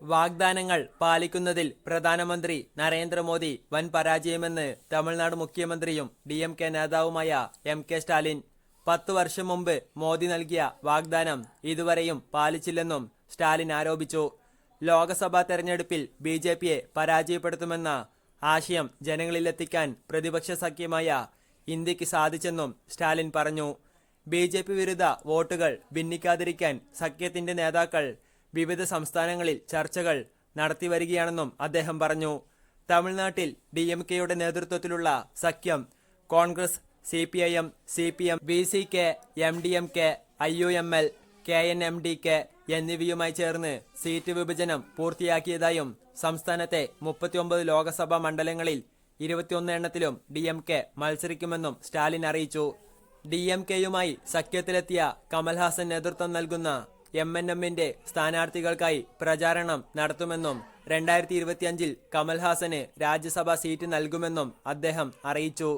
വാഗ്ദാനങ്ങൾ പാലിക്കുന്നതിൽ പ്രധാനമന്ത്രി നരേന്ദ്രമോദി വൻ പരാജയമെന്ന് തമിഴ്നാട് മുഖ്യമന്ത്രിയും ഡി എം കെ നേതാവുമായ എം കെ സ്റ്റാലിൻ. പത്തു വർഷം മുമ്പ് മോദി നൽകിയ വാഗ്ദാനം ഇതുവരെയും പാലിച്ചില്ലെന്നും സ്റ്റാലിൻ ആരോപിച്ചു. ലോക്സഭാ തെരഞ്ഞെടുപ്പിൽ ബി ജെ പിയെ പരാജയപ്പെടുത്തുമെന്ന ആശയം ജനങ്ങളിലെത്തിക്കാൻ പ്രതിപക്ഷ സഖ്യമായ ഇന്ത്യയ്ക്ക് സാധിച്ചെന്നും സ്റ്റാലിൻ പറഞ്ഞു. ബി ജെ പി വിരുദ്ധ വോട്ടുകൾ ഭിന്നിക്കാതിരിക്കാൻ സഖ്യത്തിന്റെ നേതാക്കൾ വിവിധ സംസ്ഥാനങ്ങളിൽ ചർച്ചകൾ നടത്തിവരികയാണെന്നും അദ്ദേഹം പറഞ്ഞു. തമിഴ്നാട്ടിൽ ഡി എം കെയുടെ നേതൃത്വത്തിലുള്ള സഖ്യം Congress C P I M C P M B C K M D M K I U M L K N M D K എന്നിവയുമായി ചേർന്ന് സീറ്റ് വിഭജനം പൂർത്തിയാക്കിയതായും സംസ്ഥാനത്തെ മുപ്പത്തിയൊമ്പത് ലോക്സഭാ മണ്ഡലങ്ങളിൽ ഇരുപത്തിയൊന്ന് എണ്ണത്തിലും ഡി എം കെ മത്സരിക്കുമെന്നും സ്റ്റാലിൻ അറിയിച്ചു. ഡി എം കെയുമായി സഖ്യത്തിലെത്തിയ കമൽഹാസൻ നേതൃത്വം നൽകുന്ന എം എൻ എമ്മിന്റെ സ്ഥാനാർത്ഥികൾക്കായി പ്രചാരണം നടത്തുമെന്നും രണ്ടായിരത്തി ഇരുപത്തിയഞ്ചിൽ കമൽഹാസന് രാജ്യസഭാ സീറ്റ് നൽകുമെന്നും അദ്ദേഹം അറിയിച്ചു.